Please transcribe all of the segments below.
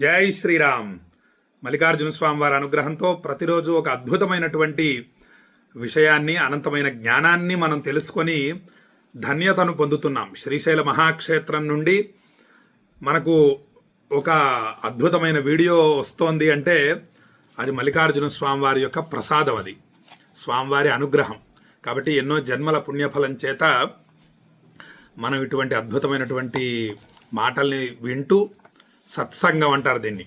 జై శ్రీరామ్. మల్లికార్జున స్వామి వారి అనుగ్రహంతో ప్రతిరోజు ఒక అద్భుతమైనటువంటి విషయాన్ని అనంతమైన జ్ఞానాన్ని మనం తెలుసుకొని ధన్యతను పొందుతున్నాం. శ్రీశైల మహాక్షేత్రం నుండి మనకు ఒక అద్భుతమైన వీడియో వస్తోంది అంటే అది మల్లికార్జున స్వామివారి యొక్క ప్రసాదం అది. స్వామివారి అనుగ్రహం. కాబట్టి ఎన్నో జన్మల పుణ్యఫలం చేత మనం ఇటువంటి అద్భుతమైనటువంటి మాటల్ని వింటూ సత్సంగం అంటారు దీన్ని.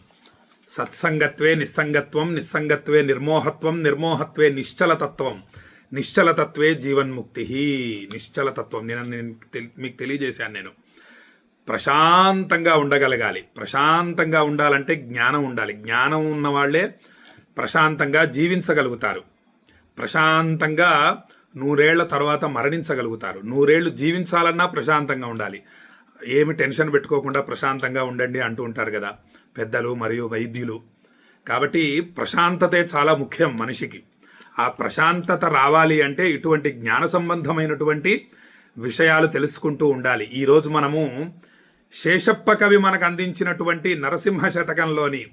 సత్సంగత్వే నిస్సంగత్వం నిస్సంగత్వే నిర్మోహత్వం నిర్మోహత్వే నిశ్చలతత్వం. నిశ్చలతత్వే జీవన్ముక్తి. నిశ్చలతత్వం. నేను నేను మీకు తెలియజేశాను నేను. ప్రశాంతంగా ఉండగలగాలి. ప్రశాంతంగా ఉండాలంటే జ్ఞానం ఉండాలి. జ్ఞానం ఉన్నవాళ్ళే ప్రశాంతంగా జీవించగలుగుతారు. ప్రశాంతంగా నూరేళ్ళ తర్వాత మరణించగలుగుతారు. నూరేళ్ళు జీవించాలన్నా ప్రశాంతంగా ఉండాలి. ఏమి టెన్షన్ పెట్టుకోకుండా ప్రశాంతంగా ఉండండి అంటూ ఉంటారు కదా పెద్దలు మరియు వైద్యులు. కాబట్టి ప్రశాంతతే చాలా ముఖ్యం మనిషికి. ఆ ప్రశాంతత రావాలి అంటే ఇటువంటి జ్ఞాన సంబంధమైనటువంటి విషయాలు తెలుసుకుంటూ ఉండాలి. ఈరోజు మనము శేషప్ప కవి మనకు అందించినటువంటి నరసింహ శతకంలోని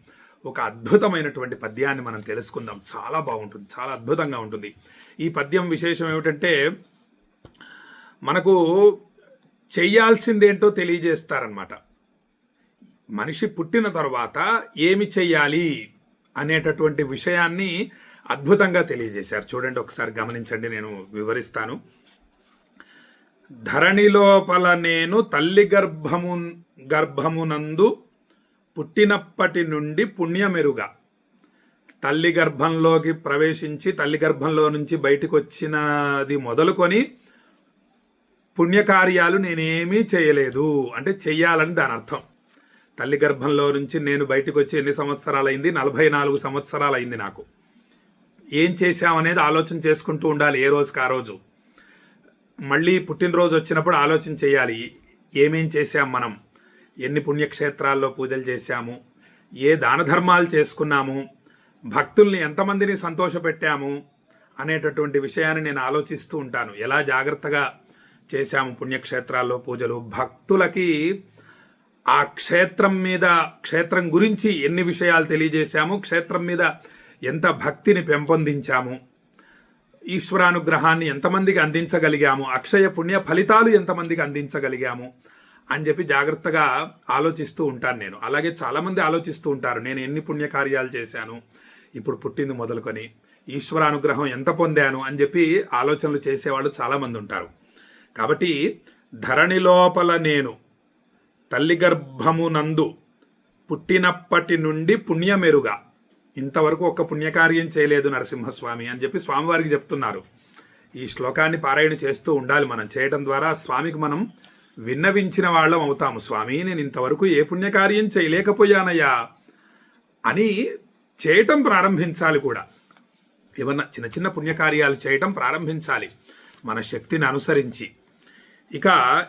ఒక అద్భుతమైనటువంటి పద్యాన్ని మనం తెలుసుకుందాం. చాలా బాగుంటుంది చాలా అద్భుతంగా ఉంటుంది. ఈ పద్యం విశేషం ఏమిటంటే మనకు చెయ్యాల్సిందేంటో తెలియజేస్తారనమాట మనిషి పుట్టిన తర్వాత ఏమి చెయ్యాలి అనేటటువంటి విషయాన్ని అద్భుతంగా తెలియజేశారు. చూడండి ఒకసారి గమనించండి నేను వివరిస్తాను. ధరణి లోపల నేను తల్లి గర్భము గర్భమునందు పుట్టినప్పటి నుండి పుణ్యమెరుగా. తల్లి గర్భంలోకి ప్రవేశించి తల్లి గర్భంలో నుంచి బయటకు వచ్చినది మొదలుకొని పుణ్యకార్యాలు నేనేమీ చేయలేదు. అంటే చెయ్యాలని దాని అర్థం. తల్లి గర్భంలో నుంచి నేను బయటకు వచ్చి ఎన్ని సంవత్సరాలు అయింది నలభై నాలుగు సంవత్సరాలైంది నాకు. ఏం చేశామనేది ఆలోచన చేసుకుంటూ ఉండాలి ఏ రోజుకి ఆ రోజు. మళ్ళీ పుట్టినరోజు వచ్చినప్పుడు ఆలోచన చేయాలి. ఏమేం చేశాం మనం? ఎన్ని పుణ్యక్షేత్రాల్లో పూజలు చేశాము? ఏ దాన ధర్మాలు చేసుకున్నాము? భక్తుల్ని ఎంతమందిని సంతోషపెట్టాము? అనేటటువంటి విషయాన్ని నేను ఆలోచిస్తూ ఉంటాను. ఎలా జాగ్రత్తగా చేశాము పుణ్యక్షేత్రాల్లో పూజలు. భక్తులకి ఆ క్షేత్రం మీద క్షేత్రం గురించి ఎన్ని విషయాలు తెలియజేశాము క్షేత్రం మీద ఎంత భక్తిని పెంపొందించాము ఈశ్వరానుగ్రహాన్ని ఎంతమందికి అందించగలిగాము అక్షయ పుణ్య ఫలితాలు ఎంతమందికి అందించగలిగాము అని చెప్పి జాగ్రత్తగా ఆలోచిస్తూ ఉంటాను నేను. అలాగే చాలామంది ఆలోచిస్తూ ఉంటారు నేను ఎన్ని పుణ్యకార్యాలు చేశాను ఇప్పుడు పుట్టింది మొదలుకొని ఈశ్వరానుగ్రహం ఎంత పొందాను అని చెప్పి ఆలోచనలు చేసేవాళ్ళు చాలామంది ఉంటారు. కాబట్టి ధరణి లోపల నేను తల్లి గర్భమునందు పుట్టినప్పటి నుండి పుణ్యమెరుగా ఇంతవరకు ఒక్క పుణ్యకార్యం చేయలేదు నరసింహస్వామి అని చెప్పి స్వామివారికి చెప్తున్నారు. ఈ శ్లోకాన్ని పారాయణ చేస్తూ ఉండాలి మనం. చేయటం ద్వారా స్వామికి మనం విన్నవించిన వాళ్ళం అవుతాము. స్వామి నేను ఇంతవరకు ఏ పుణ్యకార్యం చేయలేకపోయానయ్యా అని చేయటం ప్రారంభించాలి కూడా. ఏమన్నా చిన్న చిన్న పుణ్యకార్యాలు చేయటం ప్రారంభించాలి. మన శక్తిని అనుసరించి. ఇక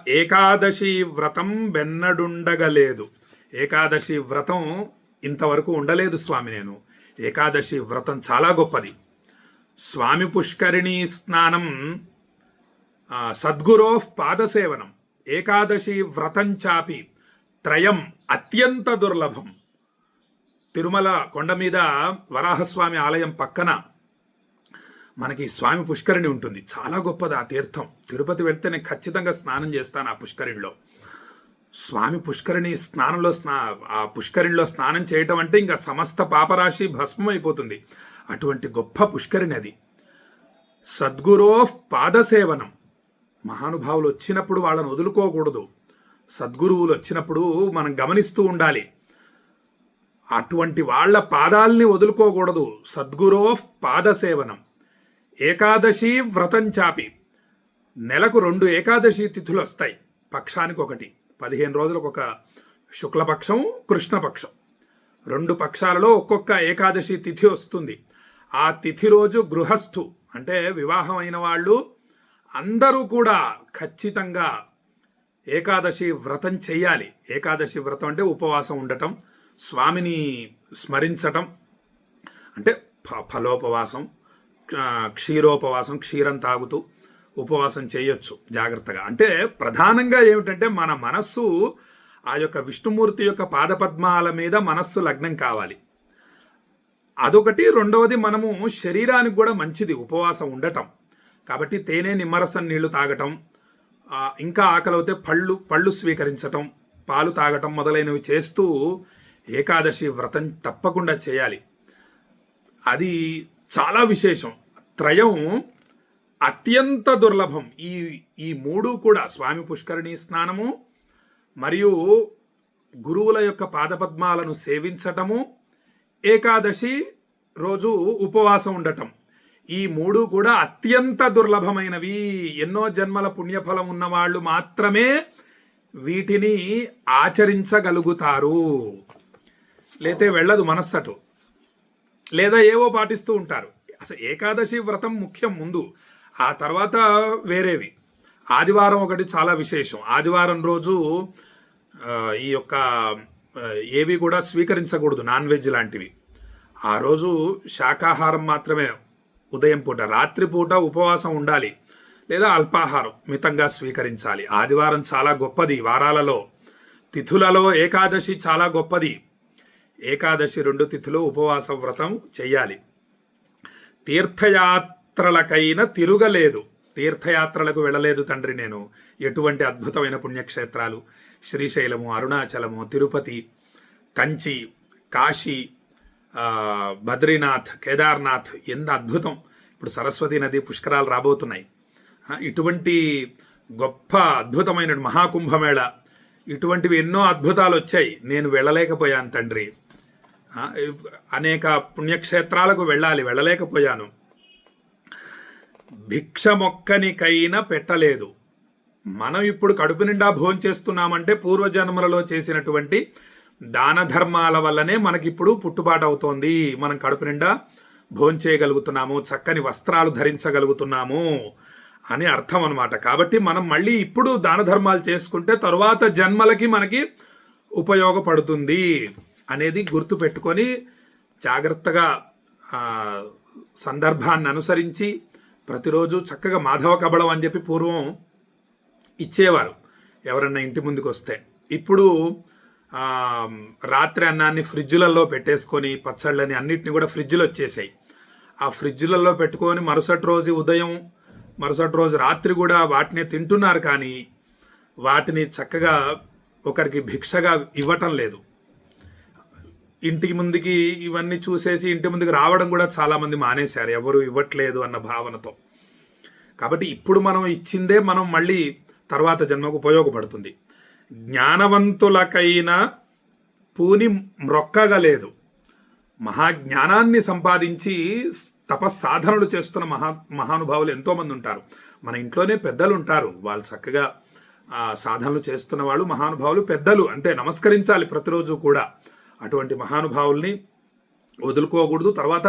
ఏకాదశి వ్రతం వెన్నడుండగలేదు. ఏకాదశి వ్రతం ఇంతవరకు ఉండలేదు స్వామి నేను. ఏకాదశి వ్రతం చాలా గొప్పది. స్వామి పుష్కరిణీ స్నానం సద్గురో పాదసేవనం. ఏకాదశి వ్రతం చాపి త్రయం అత్యంత దుర్లభం. తిరుమల కొండ మీద వరాహస్వామి ఆలయం పక్కన మనకి స్వామి పుష్కరిణి ఉంటుంది. చాలా గొప్పది ఆ తీర్థం. తిరుపతి వెళ్తే నేను ఖచ్చితంగా స్నానం చేస్తాను ఆ పుష్కరిణిలో. స్వామి పుష్కరిణి స్నానంలో స్నా ఆ పుష్కరిణిలో స్నానం చేయటం అంటే ఇంకా సమస్త పాపరాశి భస్మం అయిపోతుంది అటువంటి గొప్ప పుష్కరిణి అది. సద్గురో పాదసేవనం. మహానుభావులు వచ్చినప్పుడు వాళ్ళని వదులుకోకూడదు. సద్గురువులు వచ్చినప్పుడు మనం గమనిస్తూ ఉండాలి. అటువంటి వాళ్ళ పాదాల్ని వదులుకోకూడదు. సద్గురో పాదసేవనం. ఏకాదశి వ్రతం చాపి. నెలకు రెండు ఏకాదశి తిథులు వస్తాయి. పక్షానికి ఒకటి పదిహేను రోజులకు ఒక శుక్లపక్షం కృష్ణపక్షం. రెండు పక్షాలలో ఒక్కొక్క ఏకాదశి తిథి వస్తుంది. ఆ తిథి రోజు గృహస్థు అంటే వివాహమైన వాళ్ళు అందరూ కూడా ఖచ్చితంగా ఏకాదశి వ్రతం చేయాలి ఏకాదశి వ్రతం అంటే ఉపవాసం ఉండటం స్వామిని స్మరించటం అంటే ఫ- ఫలోపవాసం క్షీరోపవాసం క్షీరం తాగుతూ ఉపవాసం చేయొచ్చు జాగ్రత్తగా. అంటే ప్రధానంగా ఏమిటంటే మన మనస్సు ఆ యొక్క విష్ణుమూర్తి యొక్క పాదపద్మాల మీద మనస్సు లగ్నం కావాలి. అదొకటి. రెండవది మనము శరీరానికి కూడా మంచిది ఉపవాసం ఉండటం. కాబట్టి తేనె నిమ్మరసం నీళ్ళు తాగటం ఇంకా ఆకలవుతే పళ్ళు పళ్ళు స్వీకరించటం పాలు తాగటం మొదలైనవి చేస్తూ ఏకాదశి వ్రతం తప్పకుండా చేయాలి. అది చాలా విశేషం. త్రయం అత్యంత దుర్లభం. ఈ ఈ మూడు కూడా స్వామి పుష్కరిణీ స్నానము మరియు గురువుల యొక్క పాదపద్మాలను సేవించటము ఏకాదశి రోజు ఉపవాసం ఉండటం. ఈ మూడు కూడా అత్యంత దుర్లభమైనవి. ఎన్నో జన్మల పుణ్యఫలం ఉన్నవాళ్ళు మాత్రమే వీటిని ఆచరించగలుగుతారు. లేతే వెళ్ళదు మనస్సటు. లేదా ఏవో పాటిస్తూ ఉంటారు. అసలు ఏకాదశి వ్రతం ముఖ్యం ముందు ఆ తర్వాత వేరేవి. ఆదివారం ఒకటి చాలా విశేషం. ఆదివారం రోజు ఈ యొక్క ఏవి కూడా స్వీకరించకూడదు నాన్ వెజ్ లాంటివి. ఆ రోజు శాకాహారం మాత్రమే ఉదయం పూట రాత్రిపూట ఉపవాసం ఉండాలి లేదా అల్పాహారం మితంగా స్వీకరించాలి. ఆదివారం చాలా గొప్పది వారాలలో తిథులలో ఏకాదశి చాలా గొప్పది. ఏకాదశి రెండు తిథులు ఉపవాస వ్రతం చెయ్యాలి. తీర్థయాత్రలకైనా తిరుగలేదు. తీర్థయాత్రలకు వెళ్ళలేదు తండ్రి నేను. ఎటువంటి అద్భుతమైన పుణ్యక్షేత్రాలు? శ్రీశైలము అరుణాచలము తిరుపతి కంచి కాశీ బద్రీనాథ్ కేదార్నాథ్ ఎంత అద్భుతం! ఇప్పుడు సరస్వతి నది పుష్కరాలు రాబోతున్నాయి. ఇటువంటి గొప్ప అద్భుతమైన మహాకుంభమేళ ఇటువంటివి ఎన్నో అద్భుతాలు వచ్చాయి. నేను వెళ్ళలేకపోయాను తండ్రి. అనేక పుణ్యక్షేత్రాలకు వెళ్ళాలి వెళ్ళలేకపోయాను. భిక్ష మొక్కనికైనా పెట్టలేదు. మనం ఇప్పుడు కడుపు నిండా భోంచేస్తున్నామంటే పూర్వజన్మలలో చేసినటువంటి దాన ధర్మాల వల్లనే మనకిప్పుడు పుట్టుబాటు అవుతోంది. మనం కడుపు నిండా భోంచేయగలుగుతున్నాము చక్కని వస్త్రాలు ధరించగలుగుతున్నాము అని అర్థం అనమాట కాబట్టి మనం మళ్ళీ ఇప్పుడు దాన ధర్మాలు చేసుకుంటే తరువాత జన్మలకి మనకి ఉపయోగపడుతుంది. అనేది గుర్తు పెట్టుకొని జాగ్రత్తగా సందర్భాన్ని అనుసరించి ప్రతిరోజు చక్కగా మాధవ కబళం అని చెప్పి పూర్వం ఇచ్చేవారు ఎవరన్నా ఇంటి ముందుకు వస్తే ఇప్పుడు రాత్రి అన్నాన్ని ఫ్రిడ్జ్లలో పెట్టేసుకొని పచ్చళ్ళని అన్నిటిని కూడా ఫ్రిడ్జ్లో వచ్చేసాయి ఆ ఫ్రిడ్జ్లలో పెట్టుకొని మరుసటి రోజు ఉదయం మరుసటి రోజు రాత్రి కూడా వాటిని తింటున్నారు కానీ వాటిని చక్కగా ఒకరికి భిక్షగా ఇవ్వటం లేదు. ఇంటికి ముందుకి ఇవన్నీ చూసేసి ఇంటి ముందుకు రావడం కూడా చాలామంది మానేశారు. ఎవరు ఇవ్వట్లేదు అన్న భావనతో. కాబట్టి ఇప్పుడు మనం ఇచ్చిందే మనం మళ్ళీ తర్వాత జన్మకు ఉపయోగపడుతుంది. జ్ఞానవంతులకైనా పూని మ్రొక్కగలేదు మహాజ్ఞానాన్ని సంపాదించి తపస్సాధనలు చేస్తున్న మహా మహానుభావులు ఎంతోమంది ఉంటారు. మన ఇంట్లోనే పెద్దలు ఉంటారు వాళ్ళు చక్కగా సాధనలు చేస్తున్న వాళ్ళు మహానుభావులు పెద్దలు. అంతే నమస్కరించాలి ప్రతిరోజు కూడా. అటువంటి మహానుభావుల్ని వదులుకోకూడదు. తర్వాత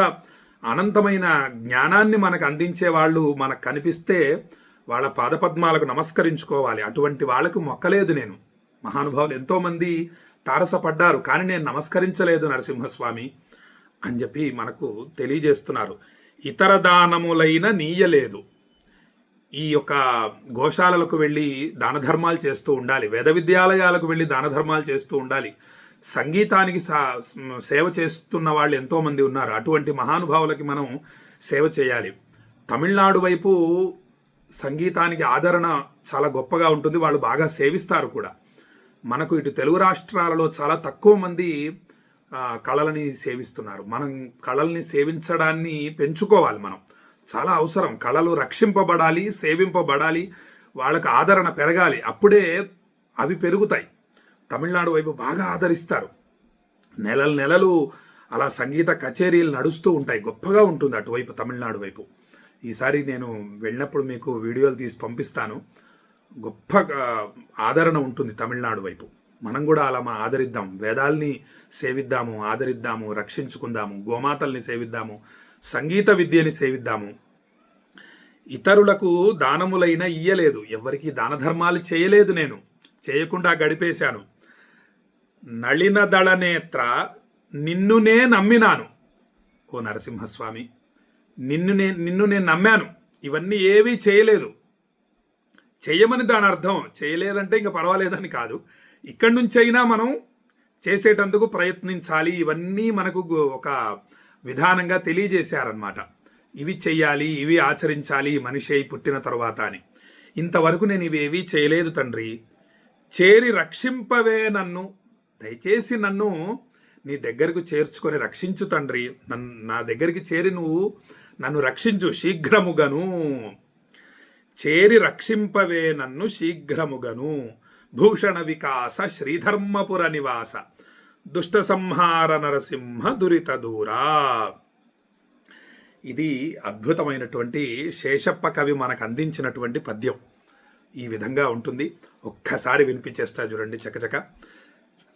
అనంతమైన జ్ఞానాన్ని మనకు అందించే వాళ్ళు మనకు కనిపిస్తే వాళ్ళ పాదపద్మాలకు నమస్కరించుకోవాలి. అటువంటి వాళ్ళకు మొక్కలేదు నేను. మహానుభావులు ఎంతోమంది తారసపడ్డారు. కానీ నేను నమస్కరించలేదు నరసింహస్వామి అని చెప్పి మనకు తెలియజేస్తున్నారు. ఇతర దానములైన నీయలేదు. ఈ యొక్క గోశాలలకు వెళ్ళి దాన ధర్మాలు చేస్తూ ఉండాలి. వేద విద్యాలయాలకు వెళ్ళి దాన ధర్మాలు చేస్తూ ఉండాలి. సంగీతానికి సా- సేవ చేస్తున్న వాళ్ళు ఎంతోమంది ఉన్నారు. అటువంటి మహానుభావులకి మనం సేవ చేయాలి. తమిళనాడు వైపు సంగీతానికి ఆదరణ చాలా గొప్పగా ఉంటుంది. వాళ్ళు బాగా సేవిస్తారు కూడా. మనకు ఇటు తెలుగు రాష్ట్రాలలో చాలా తక్కువ మంది కళలని సేవిస్తున్నారు. మనం కళల్ని సేవించడాన్ని పెంచుకోవాలి మనం. చాలా అవసరం. కళలు రక్షింపబడాలి సేవింపబడాలి. వాళ్ళకు ఆదరణ పెరగాలి. అప్పుడే అవి పెరుగుతాయి. తమిళనాడు వైపు బాగా ఆదరిస్తారు. నెలలు నెలలు అలా సంగీత కచేరీలు నడుస్తూ ఉంటాయి. గొప్పగా ఉంటుంది అటువైపు తమిళనాడు వైపు. ఈసారి నేను వెళ్ళినప్పుడు మీకు వీడియోలు తీసి పంపిస్తాను. గొప్ప ఆదరణ ఉంటుంది తమిళనాడు వైపు. మనం కూడా అలా మా ఆదరిద్దాం. వేదాల్ని సేవిద్దాము ఆదరిద్దాము రక్షించుకుందాము గోమాతల్ని సేవిద్దాము సంగీత విద్యని సేవిద్దాము. ఇతరులకు దానములైన ఇయ్యలేదు. ఎవరికి దాన ధర్మాలు చేయలేదు నేను. చేయకుండా గడిపేశాను. నళిన నిన్నునే నమ్మినాను. ఓ నరసింహస్వామి నిన్ను నే నిన్ను నేను నమ్మాను. ఇవన్నీ ఏవీ చేయలేదు. చేయమని దాని అర్థం చేయలేదంటే ఇంకా పర్వాలేదని కాదు. ఇక్కడి నుంచి అయినా మనం చేసేటందుకు ప్రయత్నించాలి. ఇవన్నీ మనకు ఒక విధానంగా తెలియజేశారనమాట ఇవి చెయ్యాలి ఇవి ఆచరించాలి మనిషి అయి పుట్టిన తర్వాత అని. ఇంతవరకు నేను ఇవేవీ చేయలేదు తండ్రి. చేరి రక్షింపవే నన్ను. దయచేసి నన్ను నీ దగ్గరకు చేర్చుకొని రక్షించు తండ్రి. నన్ను నా దగ్గరికి చేరి నువ్వు నన్ను రక్షించు శీఘ్రముగను. చేరి రక్షింపవే నన్ను శీఘ్రముగను. భూషణ వికాస శ్రీధర్మపుర నివాస. దుష్ట సంహార నరసింహ దురిత దూరా. ఇది అద్భుతమైనటువంటి శేషప్ప కవి మనకు అందించినటువంటి పద్యం. ఈ విధంగా ఉంటుంది. ఒక్కసారి వినిపించేస్తా చూడండి చకచక.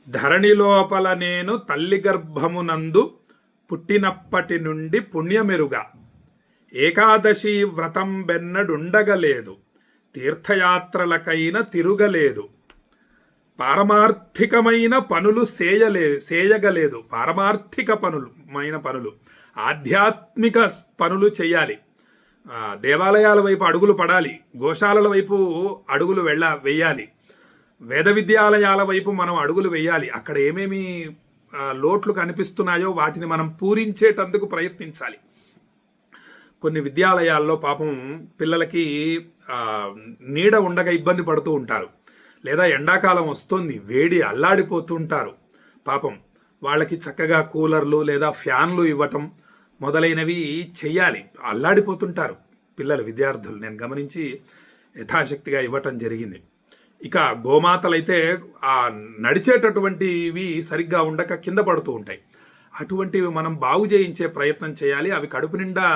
ధరణి లోపల నేను తల్లి గర్భమునందు పుట్టినప్పటి నుండి పుణ్యమెరుగా. ఏకాదశి వ్రతం బెన్నడుండగలేదు. తీర్థయాత్రలకైన తిరుగలేదు. పారమార్థికమైన పనులు చేయలే చేయగలేదు పారమార్థిక పనులు మైన పనులు. ఆధ్యాత్మిక పనులు చేయాలి దేవాలయాల వైపు అడుగులు పడాలి. గోశాలల వైపు అడుగులు వెళ్ళ వెయ్యాలి. వేద విద్యాలయాల వైపు మనం అడుగులు వేయాలి. అక్కడ ఏమేమి లోట్లు కనిపిస్తున్నాయో వాటిని మనం పూరించేటందుకు ప్రయత్నించాలి. కొన్ని విద్యాలయాల్లో పాపం పిల్లలకి నీడ ఉండగా ఇబ్బంది పడుతూ ఉంటారు. లేదా ఎండాకాలం వస్తుంది వేడి అల్లాడిపోతుంటారు. పాపం వాళ్ళకి చక్కగా కూలర్లు లేదా ఫ్యాన్లు ఇవ్వటం మొదలైనవి చెయ్యాలి. అల్లాడిపోతుంటారు పిల్లలు విద్యార్థులు. నేను గమనించి యథాశక్తిగా ఇవ్వటం జరిగింది. ఇక గోమాతలైతే ఆ నడిచేటటువంటివి సరిగ్గా ఉండక కింద పడుతూ ఉంటాయి. అటువంటివి మనం బాగు చేయించే ప్రయత్నం చేయాలి. అవి కడుపు నిండా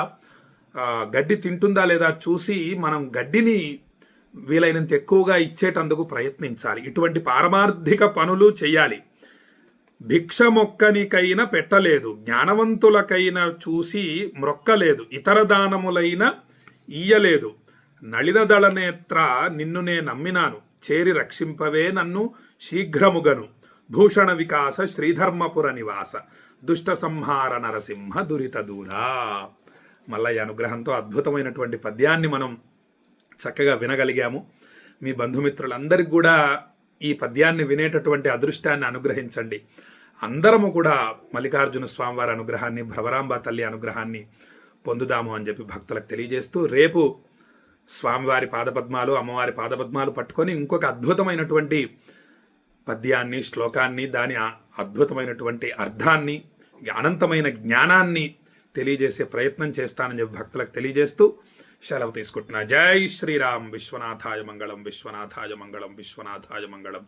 గడ్డి తింటుందా లేదా చూసి మనం గడ్డిని వీలైనంత ఎక్కువగా ఇచ్చేటందుకు ప్రయత్నించాలి. ఇటువంటి పారమార్థిక పనులు చేయాలి. భిక్ష మొక్కనికైనా పెట్టలేదు. జ్ఞానవంతులకైనా చూసి మ్రొక్కలేదు ఇతర దానములైన ఇయ్యలేదు. నళినదళ నేత్ర నిన్ను నే నమ్మినాను. చేరి రక్షింపవే నన్ను శీఘ్రముగను. భూషణ వికాస శ్రీధర్మపుర నివాస. దుష్ట సంహార నరసింహ దురిత దూడా. మల్లయ్య అనుగ్రహంతో అద్భుతమైనటువంటి పద్యాన్ని మనం చక్కగా వినగలిగాము. మీ బంధుమిత్రులందరికీ కూడా ఈ పద్యాన్ని వినేటటువంటి అదృష్టాన్ని అనుగ్రహించండి. అందరము కూడా మల్లికార్జున స్వామివారి అనుగ్రహాన్ని భ్రవరాంబ తల్లి అనుగ్రహాన్ని పొందుదాము అని చెప్పి భక్తులకు తెలియజేస్తూ రేపు స్వామివారి పాదపద్మాలు అమ్మవారి పాదపద్మాలు పట్టుకొని ఇంకొక అద్భుతమైనటువంటి పద్యాన్ని శ్లోకాన్ని దాని అద్భుతమైనటువంటి అర్థాన్ని అనంతమైన జ్ఞానాన్ని తెలియజేసే ప్రయత్నం చేస్తానని చెప్పి భక్తులకు తెలియజేస్తూ సెలవు తీసుకుంటున్నా. జై శ్రీరామ్. విశ్వనాథాయ మంగళం. విశ్వనాథాయ మంగళం. విశ్వనాథాయ మంగళం.